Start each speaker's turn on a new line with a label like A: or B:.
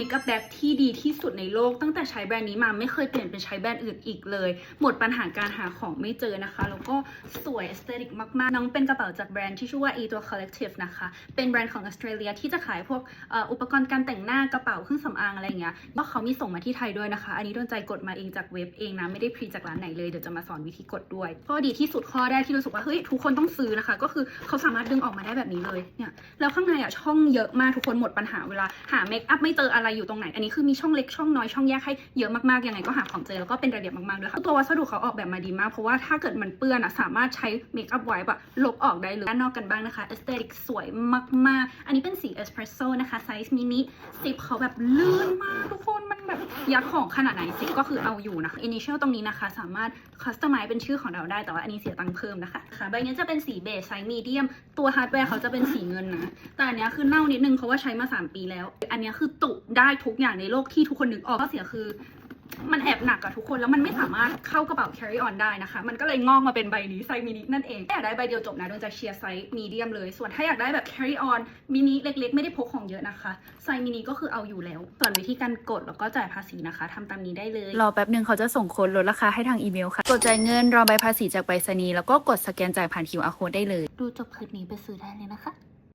A: มคอัพแบ็กที่ดีที่สุดในโลก ตั้งแต่ใช้แบรนด์นี้มาไม่เคยเปลี่ยนเป็นใช้แบรนด์อื่นอีกเลย หมดปัญหาการหาของไม่เจอนะคะ แล้วก็สวยเอสเตติกมากๆ น้องเป็นกระเป๋าจากแบรนด์ที่ชื่อว่า e ตัว collective นะคะ เป็นแบรนด์ของออสเตรเลียที่จะขายพวกอ่ออุปกรณ์การแต่งหน้ากระเป๋าเครื่องสำอางอะไรอย่างเงี้ยว่าเขามีส่งมาที่ไทยด้วยนะคะ อันนี้โดนใจกดมาเองจากเว็บเองนะไม่ได้พรีจากร้านไหนเลยเดี๋ยวจะมาสอนวิธีกดด้วยข้อดีที่สุดข้อแรกที่รู้สึกว่าเฮ้ยทุกคนต้องซื้อนะคะ ก็คือเขาสามารถดึงออกมาได้แบบนี้เลยเนี่ยแล้วข้างในอะช่องเยอะมากทุกคนหมดปัญหาเวลาหาเมคอัพไม่เจออะไรอยู่ตรงไหน อันนี้คือมีช่องเล็กช่องน้อยช่องแยกให้เยอะมากๆ ยังไงก็หาของเจอแล้วก็เป็นระเบียบมากๆด้วยค่ะ ตัววัสดุเขาออกแบบมาดีมาก เพราะว่าถ้าเกิดมันเปื้อนอะสามารถใช้เมคอัพไว้แบบลบออกได้เลยด้านนอกกันบ้างนะคะเอสเตติกสวยมากๆ อันนี้เป็นสีเอสเพรสโซ่นะคะไซส์มินิซิปเขาแบบลื่นมากทุกคนมัน ยัดของขนาดไหนซิปก็คือเอาอยู่นะคะอินิเชียลตรงนี้นะคะ สามารถคัสตอมไมซ์เป็นชื่อของเราได้แต่ว่าอันนี้เสียตังค์เพิ่มนะคะค่ะใบนี้จะเป็นสีเบจไซส์มีเดียมตัวฮาร์ดแวร์เขาจะเป็นสีเงินนะ แต่อันเนี้ยคือเน่านิดนึงเพราะว่าใช้มา 3 ปีแล้ว อันเนี้ยคือตุได้ทุกอย่างในโลกที่ทุกคนนึกออกข้อเสียคือ มันแอบหนักกับทุกคนแล้วมันไม่สามารถเข้ากระเป๋า carry on ได้นะคะ มันก็เลยงอกมาเป็นใบนี้ไซส์มินินั่นเองถ้าอยากได้ใบเดียวจบนะโดนจะเชียร์ไซส์มีเดียมเลย ส่วนถ้าอยากได้แบบ carry on มินิเล็ก ๆ ไม่ได้พกของเยอะนะคะไซส์มินิก็คือเอาอยู่แล้ว ส่วนวิธีการกดแล้วก็จ่ายภาษีนะคะทำตามนี้ได้เลย
B: รอแป๊บหนึ่งเขาจะส่งโค้ดลดราคาให้ทางอีเมลค่ะ กดจ่ายเงินรอใบภาษีจากไปรษณีย์แล้วก็กดสแกนจ่ายผ่าน QR code ได้เลย
A: ดูจบคลิปนี้ไปซื้อได้เลยนะคะ